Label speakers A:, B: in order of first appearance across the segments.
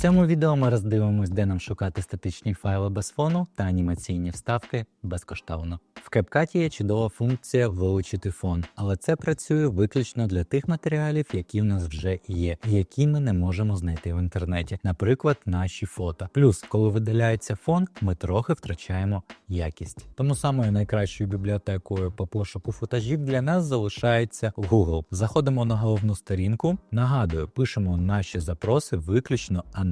A: цьому відео ми роздивимось, де нам шукати статичні файли без фону та анімаційні вставки безкоштовно. В CapCut є чудова функція вилучити фон, але це працює виключно для тих матеріалів, які в нас вже є, які ми не можемо знайти в інтернеті, наприклад, наші фото. Плюс, коли видаляється фон, ми трохи втрачаємо якість. Тому самою найкращою бібліотекою по пошуку футажів для нас залишається Google. Заходимо на головну сторінку. Нагадую, пишемо наші запроси виключно англійською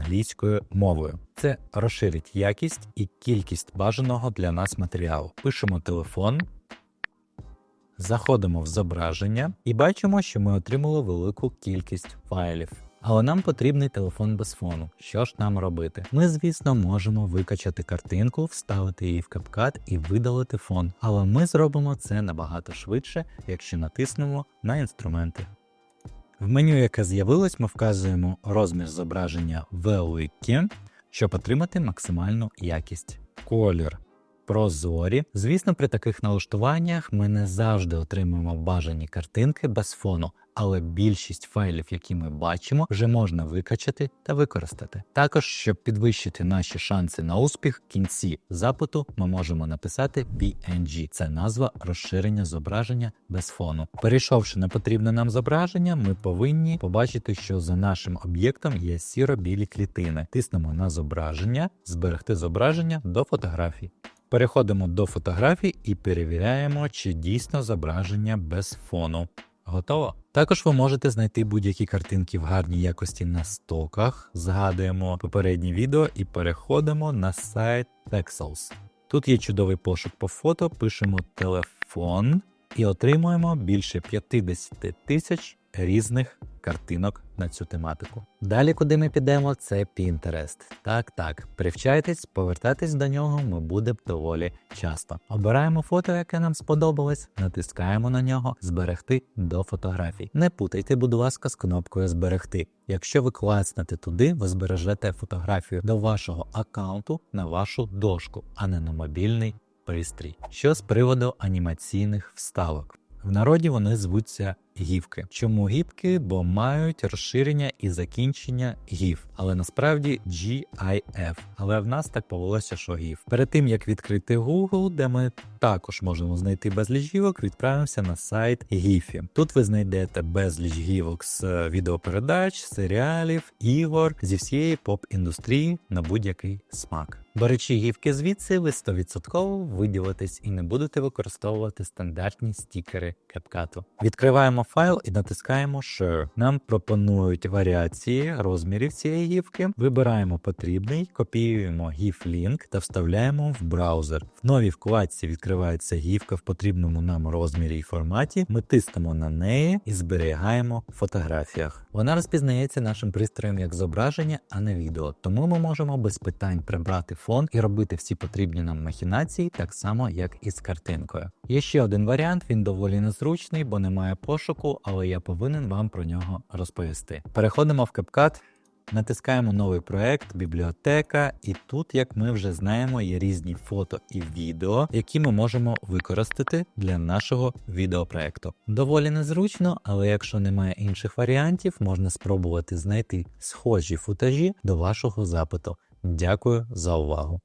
A: мовою. Це розширить якість і кількість бажаного для нас матеріалу. Пишемо телефон. Заходимо в зображення і бачимо, що ми отримали велику кількість файлів. Але нам потрібний телефон без фону. Що ж нам робити? Ми, звісно, можемо викачати картинку, вставити її в CapCut і видалити фон. Але ми зробимо це набагато швидше, якщо натиснемо на інструменти. В меню, яке з'явилось, ми вказуємо розмір зображення велике, щоб отримати максимальну якість. Колір прозорі. Звісно, при таких налаштуваннях ми не завжди отримуємо бажані картинки без фону, але більшість файлів, які ми бачимо, вже можна викачати та використати. Також, щоб підвищити наші шанси на успіх, в кінці запиту ми можемо написати PNG. Це назва розширення зображення без фону. Перейшовши на потрібне нам зображення, ми повинні побачити, що за нашим об'єктом є сіро-білі клітини. Тиснемо на зображення, зберегти зображення до фотографій. Переходимо до фотографій і перевіряємо, чи дійсно зображення без фону. Готово? Також ви можете знайти будь-які картинки в гарній якості на стоках. Згадуємо попереднє відео і переходимо на сайт Pexels. Тут є чудовий пошук по фото, пишемо телефон і отримуємо більше 50 тисяч різних картинок на цю тематику. Далі, куди ми підемо, це Pinterest. Так, так, привчайтесь, повертатись до нього ми будемо доволі часто. Обираємо фото, яке нам сподобалось, натискаємо на нього, зберегти до фотографій. Не путайте, будь ласка, з кнопкою зберегти. Якщо ви класнете туди, ви збережете фотографію до вашого аккаунту на вашу дошку, а не на мобільний пристрій. Що з приводу анімаційних вставок? В народі вони звуться гівки. Чому гівки? Бо мають розширення і закінчення гів, але насправді GIF. Але в нас так повелося, що гів. Перед тим як відкрити Google, де ми також можемо знайти безліч гівок, відправимося на сайт Гіфі. Тут ви знайдете безліч гівок з відеопередач, серіалів, ігор зі всієї поп-індустрії на будь-який смак. Беручи гівки звідси, ви 100% виділитесь і не будете використовувати стандартні стікери CapCut. Відкриваємо файл і натискаємо Share. Нам пропонують варіації розмірів цієї гівки. Вибираємо потрібний, копіюємо GIF-лінк та вставляємо в браузер. В новій вкладці відкривається гівка в потрібному нам розмірі і форматі. Ми тиснемо на неї і зберігаємо в фотографіях. Вона розпізнається нашим пристроєм як зображення, а не відео. Тому ми можемо без питань прибрати фон і робити всі потрібні нам махінації так само, як і з картинкою. Є ще один варіант, він доволі незручний, бо немає пошуку, але я повинен вам про нього розповісти. Переходимо в CapCut. Натискаємо новий проект, бібліотека, і тут, як ми вже знаємо, є різні фото і відео, які ми можемо використати для нашого відеопроекту. Доволі незручно, але якщо немає інших варіантів, можна спробувати знайти схожі футажі до вашого запиту. Дякую за увагу!